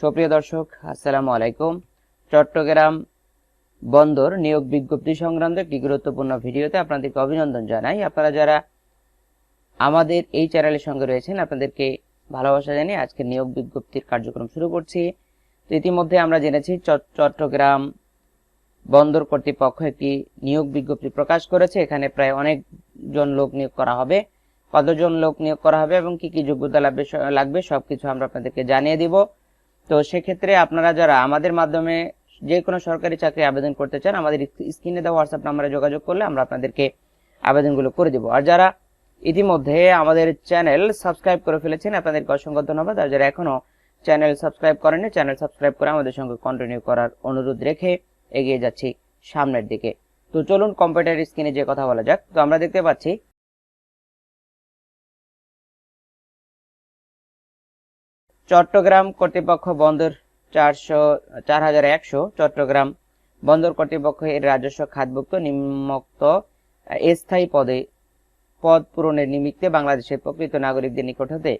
সুপ্রিয় দর্শক, আসসালামু আলাইকুম। চট্টগ্রাম বন্দর নিয়োগ বিজ্ঞপ্তি সংক্রান্ত একটি গুরুত্বপূর্ণ ভিডিওতে আপনাদেরকে অভিনন্দন জানাই। আপনারা যারা আমাদের এই চ্যানেলের সঙ্গে রয়েছেন, আপনাদেরকে ভালোবাসা জানিয়ে আজকে নিয়োগ বিজ্ঞপ্তির কার্যক্রম শুরু করছি। ইতিমধ্যে আমরা জেনেছি, চট- চট্টগ্রাম বন্দর কর্তৃপক্ষ একটি নিয়োগ বিজ্ঞপ্তি প্রকাশ করেছে। এখানে প্রায় অনেকজন লোক নিয়োগ করা হবে, কতজন লোক নিয়োগ করা হবে এবং কি কি যোগ্যতা লাগবে লাগবে সবকিছু আমরা আপনাদেরকে জানিয়ে দিব। তো সেক্ষেত্রে আপনারা যারা আমাদের মাধ্যমে যে কোনো সরকারি চাকরি আবেদন করতে চান, আমাদের স্ক্রিনে দেওয়া হোয়াটসঅ্যাপ নাম্বারে যোগাযোগ করলে আমরা আপনাদেরকে আবেদনগুলো করে দেবো। আর যারা ইতিমধ্যে আমাদের চ্যানেল সাবস্ক্রাইব করে ফেলেছেন, আপনাদেরকে অসংখ্য ধন্যবাদ। আর যারা এখনও চ্যানেল সাবস্ক্রাইব করেনি চ্যানেল সাবস্ক্রাইব করে আমাদের সঙ্গে কন্টিনিউ করার অনুরোধ রেখে এগিয়ে যাচ্ছি সামনের দিকে। তো চলুন কম্পিউটার স্ক্রিনে যে কথা বলা যাক। তো আমরা দেখতে পাচ্ছি চট্টগ্রাম কর্তৃপক্ষ বন্দর চারশো চার হাজার একশো চট্টগ্রাম বন্দর কর্তৃপক্ষ এর রাজস্ব খাতভুক্ত নিম্নোক্ত স্থায়ী পদে পদ পূরণের নিমিত্তে বাংলাদেশের প্রকৃত নাগরিকদের নিকট হতে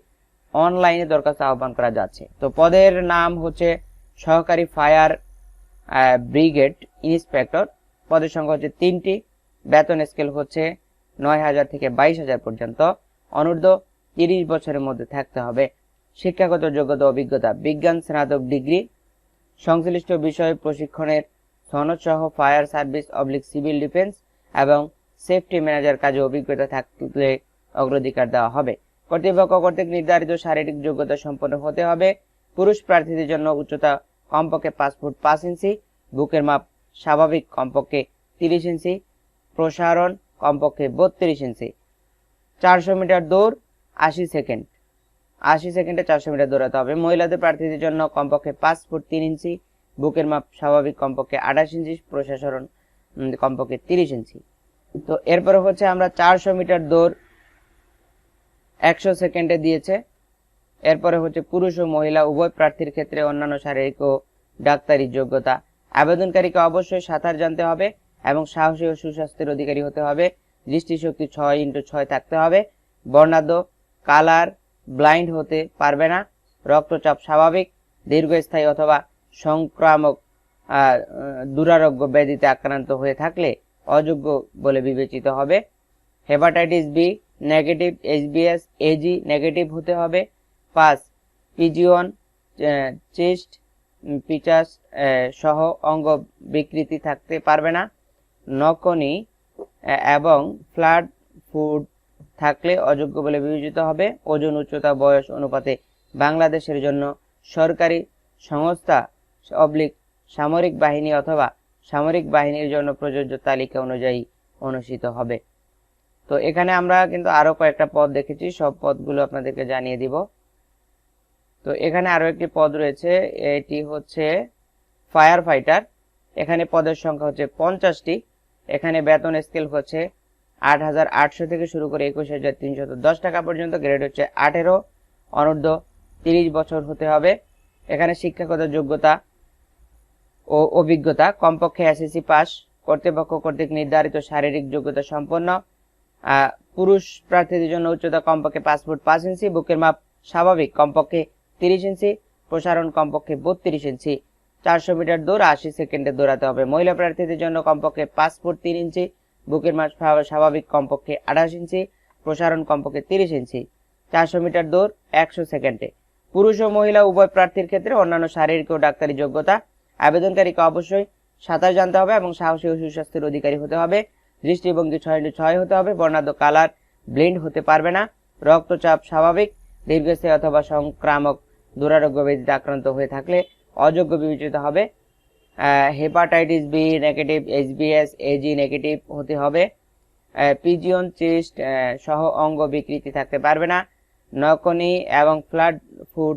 অনলাইনে দরখাস্ত আহ্বান করা যাচ্ছে। তো পদের নাম হচ্ছে সহকারী ফায়ার ব্রিগেড ইন্সপেক্টর। পদের সংখ্যা হচ্ছে তিনটি। বেতন স্কেল হচ্ছে নয় হাজার থেকে বাইশ হাজার পর্যন্ত। অনূর্ধ্ব তিরিশ বছরের মধ্যে থাকতে হবে। শিক্ষাগত যোগ্যতা অভিজ্ঞতা, বিজ্ঞান, স্নাতক ডিগ্রি, সংশ্লিষ্ট বিষয়ে প্রশিক্ষণের সনদ সহ ফায়ার সার্ভিস, অবলিক সিভিল ডিফেন্স এবং সেফটি ম্যানেজার কাজে অভিজ্ঞতা থাকলে অগ্রাধিকার দেওয়া হবে। কর্তৃপক্ষ কর্তৃক নির্ধারিত শারীরিক যোগ্যতা সম্পন্ন হতে হবে। পুরুষ প্রার্থীদের জন্য উচ্চতা কমপক্ষে পাঁচ ফুট পাঁচ ইঞ্চি, বুকের মাপ স্বাভাবিক কমপক্ষে তিরিশ ইঞ্চি, প্রসারণ কমপক্ষে বত্রিশ ইঞ্চি। চারশো মিটার দৌড় আশি সেকেন্ড। আশি সেকেন্ডে চারশো মিটার দৌড়াতে হবে। মহিলাদের প্রার্থীদের জন্য কমপক্ষে পাঁচ ফুট তিন ইঞ্চি, বুকের মাপ স্বাভাবিক কমপক্ষে আঠাশ ইঞ্চি প্রশাসন কমপক্ষে তিরিশ ইঞ্চি। তো এরপরে হচ্ছে আমরা চারশো মিটার দৌড় একশো সেকেন্ডে দিয়েছে। এরপরে হচ্ছে পুরুষ ও মহিলা, উভয় প্রার্থীর ক্ষেত্রে অন্যান্য শারীরিক ও ডাক্তারি যোগ্যতা। আবেদনকারীকে অবশ্যই সাঁতার জানতে হবে এবং সাহসী ও সুস্বাস্থ্যের অধিকারী হতে হবে। দৃষ্টিশক্তি ছয় ইন্টু ছয় থাকতে হবে। বর্ণাঢ্য, কালার ব্লাইন্ড হতে পারবে না। রক্তচাপ স্বাভাবিক, দীর্ঘস্থায়ী অথবা সংক্রামক দুরারোগ্য ব্যাধিতে আক্রান্ত হয়ে থাকলে অযোগ্য বলে বিবেচিত হবে। Hepatitis B negative HBS AG negative হতে হবে। পাঁচ, পিজিওন চেস্ট পিচাস সহ অঙ্গ বিকৃতি থাকতে পারবে না। নকনি এবং ফ্লাড, ফুড থাকলে অযোগ্য বলে বিবেচিত হবে। ওজন, উচ্চতা, বয়স, অনুপাতে বাংলাদেশের জন্য সরকারি সংস্থা অবলিক সামরিক বাহিনী অথবা সামরিক বাহিনীর জন্য প্রযোজ্য তালিকা অনুযায়ী অনুষ্ঠিত হবে। তো এখানে আমরা কিন্তু আরও কয়েকটা পদ দেখেছি। সব পদগুলো আপনাদেরকে জানিয়ে দিব। তো এখানে আরও একটি পদ রয়েছে। এটি হচ্ছে ফায়ার ফাইটার এখানে পদের সংখ্যা হচ্ছে পঞ্চাশটি। এখানে বেতন স্কেল হচ্ছে আট হাজার আটশো থেকে শুরু করে একুশ হাজার তিনশত দশ টাকা পর্যন্ত গ্রেড হচ্ছে আঠেরো। অনূর্ধ্ব তিরিশ বছর হতে হবে। এখানে শিক্ষাগত যোগ্যতা ও অভিজ্ঞতা, কমপক্ষে এসএসসি পাস কর্তৃপক্ষ কর্তৃক নির্ধারিত শারীরিক যোগ্যতা সম্পন্ন। পুরুষ প্রার্থীদের জন্য উচ্চতা কমপক্ষে পাঁচ ফুট পাঁচ ইঞ্চি, বুকের মাপ স্বাভাবিক কমপক্ষে তিরিশ ইঞ্চি, প্রসারণ কমপক্ষে বত্রিশ ইঞ্চি। চারশো মিটার দৌড় আশি সেকেন্ডে দৌড়াতে হবে। মহিলা প্রার্থীদের জন্য কমপক্ষে পাঁচ ফুট তিন ইঞ্চি বুকের স্বা- স্বাভাবিক কমপক্ষে আঠাশ ইঞ্চি, প্রসারণ কমপক্ষে তিরিশ ইঞ্চি। চারশো মিটার দৌড় একশো সেকেন্ডে। পুরুষ ও মহিলা উভয় প্রার্থীর ক্ষেত্রে অন্যান্য শারীরিক ও ডাক্তারি যোগ্যতা। আবেদনকারীকে অবশ্যই সাঁতার জানতে হবে এবং সাহসী ও সুস্বাস্থ্যের অধিকারী হতে হবে। দৃষ্টিভঙ্গি ছয় ইন্টু ছয় হতে হবে, বর্ণাঢ্য কালার ব্লিন্ড হতে পারবে না। রক্তচাপ স্বাভাবিক, দীর্ঘস্থায়ী অথবা সংক্রামক দুরারোগ্য ব্যাধিতে আক্রান্ত হয়ে থাকলে অযোগ্য বিবেচিত হবে। Hepatitis B negative HBS AG negative হতে হবে। পিজিয়ন চেস্ট সহ অঙ্গ বিকৃতি থাকতে পারবে না। নকনি এবং ফ্লাড ফুড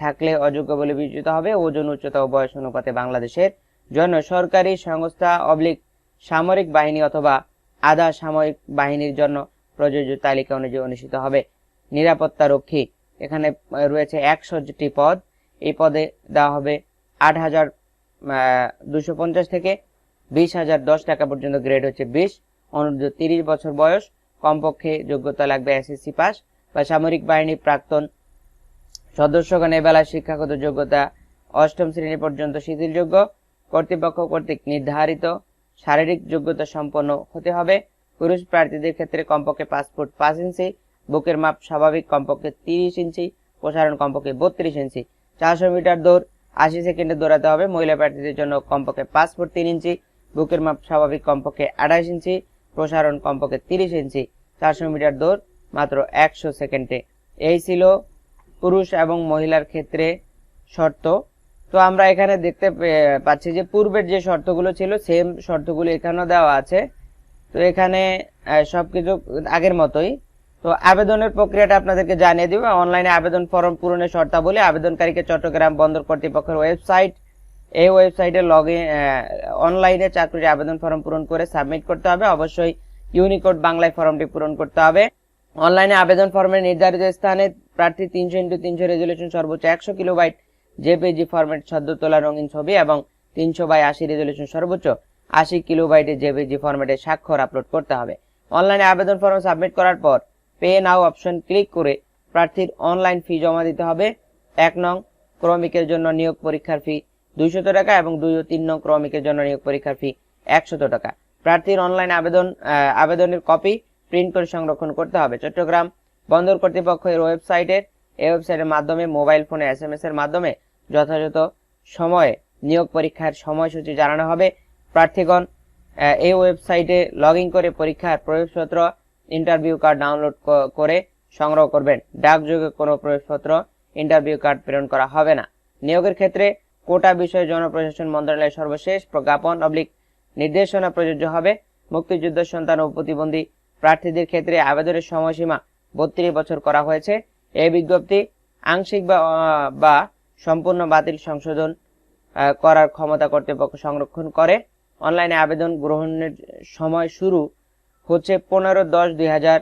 থাকলে অযোগ্য বলে বিবেচিত হবে। ওজন, উচ্চতা ও বয়স অনুপাতে বাংলাদেশের জন্য সরকারি সংস্থা অবলিক সামরিক বাহিনী অথবা আধা সামরিক বাহিনীর জন্য প্রযোজ্য তালিকা অনুযায়ী অনুষ্ঠিত হবে। নিরাপত্তা রক্ষী, এখানে রয়েছে একষট্টি পদ। এই পদে দেওয়া হবে আট হাজার দুশো পঞ্চাশ থেকে বিশ হাজার দশ টাকা পর্যন্ত গ্রেড হচ্ছে বিশ, অনূর্ধ্ব তিরিশ বছর বয়স, কমপক্ষে যোগ্যতা লাগবে এসএসসি পাস বা সামরিক বাহিনী প্রাক্তন সদস্যগণ এ বেলায় শিক্ষাগত যোগ্যতা অষ্টম শ্রেণি পর্যন্ত শিথিলযোগ্য, কর্তৃপক্ষ কর্তৃক নির্ধারিত শারীরিক যোগ্যতা সম্পন্ন হতে হবে। পুরুষ প্রার্থীদের ক্ষেত্রে কমপক্ষে পাঁচ ফুট পাঁচ ইঞ্চি, বুকের মাপ স্বাভাবিক কমপক্ষে তিরিশ ইঞ্চি, প্রসারণ কমপক্ষে বত্রিশ ইঞ্চি। চারশো মিটার দৌড় আশি সেকেন্ডে দৌড়াতে হবে। মহিলা প্রার্থীদের জন্য কমপক্ষে পাঁচ ফুট তিন ইঞ্চি, বুকের মাপ স্বাভাবিক কমপক্ষে আঠাশ ইঞ্চি, প্রসারণ কমপক্ষে তিরিশ ইঞ্চি, চারশো মিটার দৌড় মাত্র একশো সেকেন্ডে। এই ছিল পুরুষ এবং মহিলার ক্ষেত্রে শর্ত। তো আমরা এখানে দেখতে পাচ্ছি যে পূর্বের যে শর্তগুলো ছিল সেম শর্তগুলো এখানেও দেওয়া আছে। তো এখানে সব কিছু আগের মতোই। তো আবেদনের প্রক্রিয়াটা আপনাদেরকে জানিয়ে দিব। অনলাইনে আবেদন ফর্ম পূরণের শর্তাবলী আবেদনকারীকে চট্টগ্রাম বন্দর কর্তৃপক্ষের ওয়েবসাইট, এই ওয়েবসাইটে লগ ইন অনলাইনে চাকরির আবেদন ফর্ম পূরণ করে সাবমিট করতে হবে। অবশ্যই ইউনিকোড বাংলায় ফর্মটি পূরণ করতে হবে। অনলাইনে আবেদন ফর্মের নির্ধারিত স্থানে প্রার্থী তিনশো ইন্টু তিনশো রেজলিউশন সর্বোচ্চ একশো কিলোবাইট জেপিজি ফরম্যাট সদ্য তোলা রঙিন ছবি এবং তিনশো বাই আশি রেজলিউশন সর্বোচ্চ আশি কিলোবাইটের জেপিজি ফরম্যাটে স্বাক্ষর আপলোড করতে হবে। অনলাইনে আবেদন ফর্ম সাবমিট করার পর পে নাও অপশন ক্লিক করে প্রার্থীর অনলাইন ফি জমা দিতে হবে। এক নং ক্রমিকের জন্য নিয়োগ পরীক্ষার ফি দুইশত টাকা এবং দুই ও তিন নং ক্রমিকের জন্য নিয়োগ পরীক্ষার ফি একশত টাকা। প্রার্থীর অনলাইন আবেদন আবেদনের কপি প্রিন্ট করে সংরক্ষণ করতে হবে। চট্টগ্রাম বন্দর কর্তৃপক্ষের ওয়েবসাইটের, এই ওয়েবসাইটের মাধ্যমে, মোবাইল ফোনে এস এম এস এর মাধ্যমে যথাযথ সময়ে নিয়োগ পরীক্ষার সময়সূচি জানানো হবে। প্রার্থীগণ এই ওয়েবসাইটে লগ করে পরীক্ষার প্রবেশপত্র ইন্টারভিউ কার্ড ডাউনলোড করে সংগ্রহ করবেন। ডাকযোগে কোনো প্রবেশপত্র ইন্টারভিউ কার্ড প্রেরণ করা হবে না। নিয়োগের ক্ষেত্রে কোটা বিষয়ে জনপ্রশাসন মন্ত্রণালয়ের সর্বশেষ প্রজ্ঞাপন অবলিক নির্দেশনা প্রযোজ্য হবে। মুক্তিযুদ্ধ সন্তান ও প্রতিবন্ধী প্রার্থীদের ক্ষেত্রে আবেদনের সময়সীমা বত্রিশ বছর করা হয়েছে। এই বিজ্ঞপ্তি আংশিক বা সম্পূর্ণ বাতিল সংশোধন করার ক্ষমতা কর্তৃপক্ষ সংরক্ষণ করে। অনলাইনে আবেদন গ্রহণের সময় শুরু হচ্ছে পনেরো দশ দুই হাজার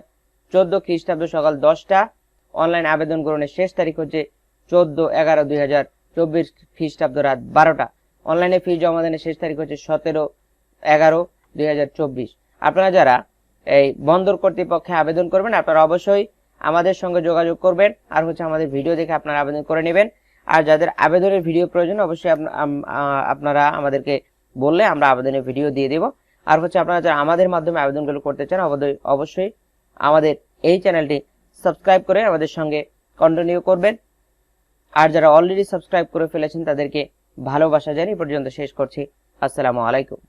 চোদ্দ খ্রিস্টাব্দ সকাল দশটা। অনলাইন আবেদন গ্রহণের শেষ তারিখ হচ্ছে চোদ্দ এগারো দুই হাজার চব্বিশ খ্রিস্টাব্দ রাত বারোটা। অনলাইনে ফি জমা দানের শেষ তারিখ হচ্ছে সতেরো এগারো দুই হাজার চব্বিশ। আপনারা যারা এই বন্দর কর্তৃপক্ষে আবেদন করবেন, আপনারা অবশ্যই আমাদের সঙ্গে যোগাযোগ করবেন আর হচ্ছে আমাদের ভিডিও দেখে আপনারা আবেদন করে নেবেন। আর যাদের আবেদনের ভিডিও প্রয়োজন, অবশ্যই আপনা- আপনারা আমাদেরকে বললে আমরা আবেদনের ভিডিও দিয়ে দেব। আর হচ্ছে আপনারা যারা আমাদের মাধ্যমে আবেদনগুলো করতে চান অবশ্যই আমাদের এই চ্যানেলটি সাবস্ক্রাইব করে আমাদের সঙ্গে কন্টিনিউ করবেন। আর যারা অলরেডি সাবস্ক্রাইব করে ফেলেছেন, তাদেরকে ভালোবাসা জানি পর্যন্ত শেষ করছি। আসসালামু আলাইকুম।